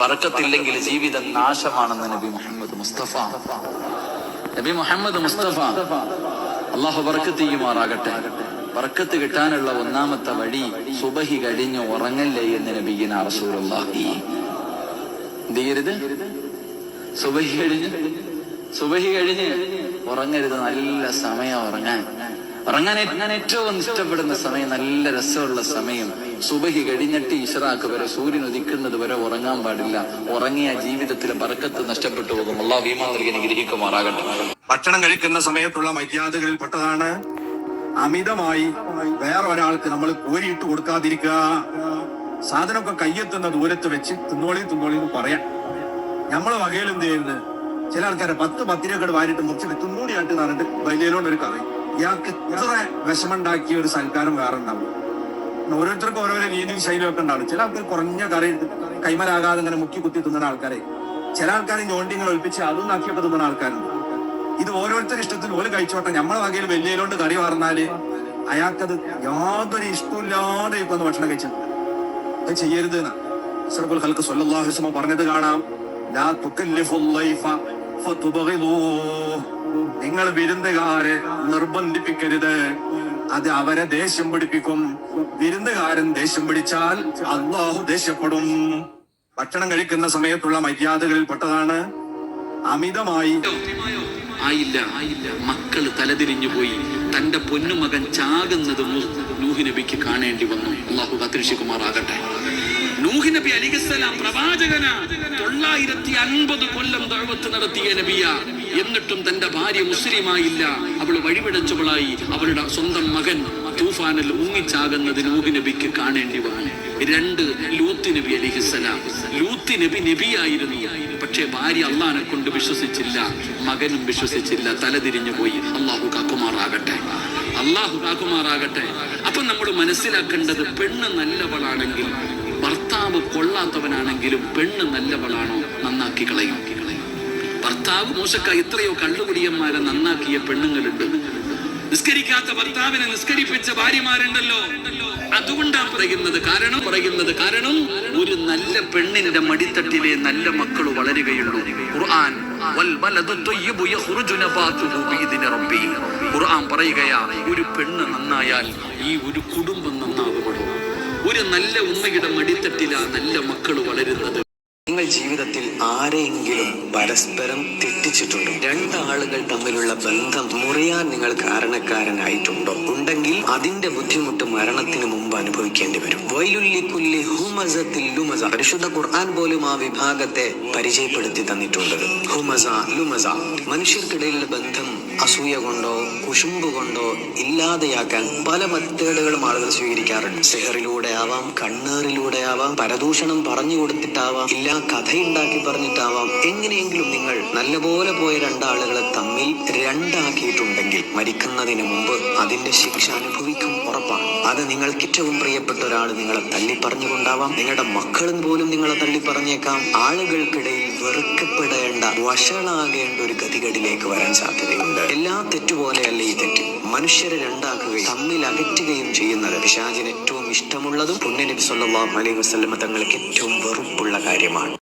പറക്കത്തില്ലെങ്കിൽ ജീവിതം നാശമാണെന്ന് നബി മുഹമ്മദ് മുസ്തഫ. നബി മുഹമ്മദ് മുസ്തഫ അള്ളാഹു ബർക്കത്ത് ചെയ്യുമാറാകട്ടെ. ബർക്കത്ത് കിട്ടാനുള്ള ഒന്നാമത്തെ വഴി സുബഹി കഴിഞ്ഞ് ഉറങ്ങല്ലേ എന്ന് നബിഗിന റസൂലുള്ളാഹി. എന്ത് ചെയ്യരുത്? സുബഹി കഴിഞ്ഞ് സുബഹി കഴിഞ്ഞ് ഉറങ്ങരുത്. നല്ല സമയം ഉറങ്ങാൻ. ഉറങ്ങാൻ അങ്ങനെ ഏറ്റവും ഇഷ്ടപ്പെടുന്ന സമയം നല്ല രസമുള്ള സമയം സുബഹി കഴിഞ്ഞിട്ട് ഇഷറാക്ക് വരെ സൂര്യൻ ഉദിക്കുന്നത് വരെ ഉറങ്ങാൻ പാടില്ല. ഉറങ്ങിയ ജീവിതത്തിലെ പറക്കത്ത് നഷ്ടപ്പെട്ടു പോകും. അള്ളാഹു ഭീമാ നൽകി അനുഗ്രഹിക്കുമാറാകട്ടെ. ഭക്ഷണം കഴിക്കുന്ന സമയത്തുള്ള മര്യാദകളിൽ പെട്ടതാണ് അമിതമായി വേറെ ഒരാൾക്ക് നമ്മൾ കോരിയിട്ട് കൊടുക്കാതിരിക്കുക. സാധനമൊക്കെ കയ്യെത്തുന്ന ദൂരത്ത് വെച്ച് തിന്നോളി തിന്നോളി എന്ന് പറയാം. നമ്മളെ വകയിൽ എന്ത് ചെയ്യുന്നത് ചില ആൾക്കാരെ പത്ത് പത്തിരക്കട് വാരിട്ട് മുറിച്ചിട്ട് തിന്നൂടിയായിട്ട് നടന്നിട്ട് ഒരു കറി ഇയാൾക്ക് ഇത്ര വിഷമുണ്ടാക്കിയ ഒരു സൽക്കാരം വേറെ ഉണ്ടാവും ഓരോരുത്തർക്കും ഓരോരോ രീതി ശൈലിയൊക്കെ ഉണ്ടാവും ചില ആൾക്കാർ കുറഞ്ഞ കറി കൈമലാകാതെ ഇങ്ങനെ മുക്കി കുത്തി തിന്നുന്ന ആൾക്കാരെ. ചില ആൾക്കാർ ഞോണ്ടിങ്ങൾ ഒളിപ്പിച്ച് അതും നാക്കിയൊക്കെ തിന്നുന്ന ആൾക്കാരുണ്ട്. ഇത് ഓരോരുത്തരുടെ ഇഷ്ടത്തിൽ ഓൽ കഴിച്ചോട്ടെ. നമ്മളെ വകയിൽ വലിയതിലോണ്ട് കറി പറഞ്ഞാൽ അയാൾക്കത് യാതൊരു ഇഷ്ടമില്ലാതെ ഇപ്പൊ ഭക്ഷണം കഴിച്ചത്. അത് ചെയ്യരുത് അലൈഹി വസല്ലം പറഞ്ഞത് കാണാം. ലാ തുകല്ലിഫുൽ ലൈഫ ഫതുബഗിദൂഹ്. നിങ്ങൾ വിരുന്നുകാരെ നിർബന്ധിപ്പിക്കരുത്. അത് അവരെ ദേഷ്യം പിടിപ്പിക്കും. വിരുന്നുകാരൻ ദേഷ്യം പിടിച്ചാൽ അള്ളാഹു ദേഷ്യപ്പെടും. ഭക്ഷണം കഴിക്കുന്ന സമയത്തുള്ള മര്യാദകളിൽ പെട്ടതാണ്. അമിതമായി ആയില്ല. മക്കൾ തലതിരിഞ്ഞു പോയി. തന്റെ പൊന്നുമകൻ ചാകുന്നത് നൂഹ് നബിക്ക് കാണേണ്ടി വന്നു. അള്ളാഹു കത്തിരിശിക്കുമാറാകട്ടെ നൂഹ് നബി അലിഗസ്സലാം പ്രവാചകന തൊള്ളായിരത്തി അൻപത് കൊല്ലം ദഅവത്ത് നടത്തിയ നബിയ. എന്നിട്ടും തന്റെ ഭാര്യ മുസ്ലിമായില്ല. അവൾ വഴിപിടച്ചവളായി അവളുടെ സ്വന്തം മകൻ തൂഫാനിൽ മുങ്ങിച്ചാകുന്നത് നൂഹ് നബിക്ക് കാണേണ്ടി വന്നു. രണ്ട് ലൂത്ത് നബി അലിഹിസ്സലാം ലൂത്ത് നബി നബിയായിരുന്നു. പക്ഷേ ഭാര്യ അള്ളാനെ കൊണ്ട് വിശ്വസിച്ചില്ല. മകനും വിശ്വസിച്ചില്ല. തലതിരിഞ്ഞു പോയി. അള്ളാഹു കാക്കുമാറാകട്ടെ. അള്ളാഹു കാക്കുമാറാകട്ടെ. അപ്പൊ നമ്മൾ മനസ്സിലാക്കേണ്ടത് പെണ്ണ് നല്ലവളാണെങ്കിൽ ഭർത്താവ് കൊള്ളാത്തവനാണെങ്കിലും പെണ്ണ് നല്ലവളാണോ? നന്നാക്കി കളയും. ഭർത്താവ് മോശക്ക എത്രയോ കള്ളുകുടിയന്മാരെ നന്നാക്കിയ പെണ്ണുങ്ങളുണ്ട്. നിസ്കരിക്കാത്ത ഭർത്താവിനെ നിസ്കരിപ്പിച്ച ഭാര്യമാരുണ്ടല്ലോ. അതുകൊണ്ടാ പറയുന്നത് കാരണം? പറയുന്നത് കാരണം ഒരു നല്ല പെണ്ണിന്റെ മടിത്തട്ടിലെ നല്ല മക്കൾ വളരുകയുള്ളൂ. ഖുർആൻ ഖുർആൻ പറയുകയാ ഒരു പെണ്ണ് നന്നായാൽ ഈ ഒരു കുടുംബം നന്നാകുമോ ഒരു നല്ല ഉമ്മയുടെ മടിത്തട്ടിലാ നല്ല മക്കൾ വളരുന്നത്. ജീവിതത്തിൽ ആരെയെങ്കിലും പരസ്പരം തെറ്റിച്ചിട്ടുണ്ടോ? രണ്ടാളുകൾ തമ്മിലുള്ള ബന്ധം മുറിയാൻ നിങ്ങൾ കാരണക്കാരനായിട്ടുണ്ടോ? ഉണ്ടെങ്കിൽ അതിന്റെ ബുദ്ധിമുട്ട് മരണത്തിന് മുമ്പ് അനുഭവിക്കേണ്ടി വരും. വൈലുല്ലിക്കുല്ലി ഹുമസത്തിൽ ലുമസ. പരിശുദ്ധ ഖുർആൻ പോലും ആ വിഭാഗത്തെ പരിചയപ്പെടുത്തി തന്നിട്ടുണ്ട്. ഹുമസ ലുമസ. മനുഷ്യർക്കിടയിലുള്ള ബന്ധം അസൂയ കൊണ്ടോ കുശുമ്പ് കൊണ്ടോ ഇല്ലാതെയാക്കാൻ പല മെത്തേഡുകളും ആളുകൾ സ്വീകരിക്കാറുണ്ട്. സെഹറിലൂടെ ആവാം കണ്ണേറിലൂടെ ആവാം പരദൂഷണം പറഞ്ഞു കൊടുത്തിട്ടാവാം ഇല്ല കഥയുണ്ടാക്കി പറഞ്ഞിട്ടാവാം. എങ്ങനെയെങ്കിലും നിങ്ങൾ നല്ലപോലെ പോയ രണ്ടാളുകളെ തമ്മിൽ രണ്ടാക്കിയിട്ടുണ്ടെങ്കിൽ മരിക്കുന്നതിന് മുമ്പ് അതിന്റെ ശിക്ഷ അനുഭവിക്കും ഉറപ്പാണ്. അത് നിങ്ങൾക്ക് ഏറ്റവും പ്രിയപ്പെട്ട ഒരാൾ നിങ്ങളെ തള്ളി പറഞ്ഞുകൊണ്ടാവാം നിങ്ങളുടെ മക്കളും പോലും നിങ്ങളെ തള്ളി പറഞ്ഞേക്കാം ആളുകൾക്കിടയിൽ വെറുക്കപ്പെടേണ്ട വഷളാകേണ്ട ഒരു ഗതികേടിലേക്ക് വരാൻ സാധ്യതയുണ്ട്. എല്ലാ തെറ്റുപോലെയല്ല ഈ തെറ്റ്. മനുഷ്യരെ രണ്ടാക്കുകയും തമ്മിൽ അകറ്റുകയും ചെയ്യുന്നത് പിശാചിന് ഏറ്റവും ഇഷ്ടമുള്ളതും പുണ്യനബി സല്ലല്ലാഹു അലൈഹി വസ്ലമ തങ്ങൾക്ക് ഏറ്റവും വെറുപ്പുള്ള കാര്യമാണ്.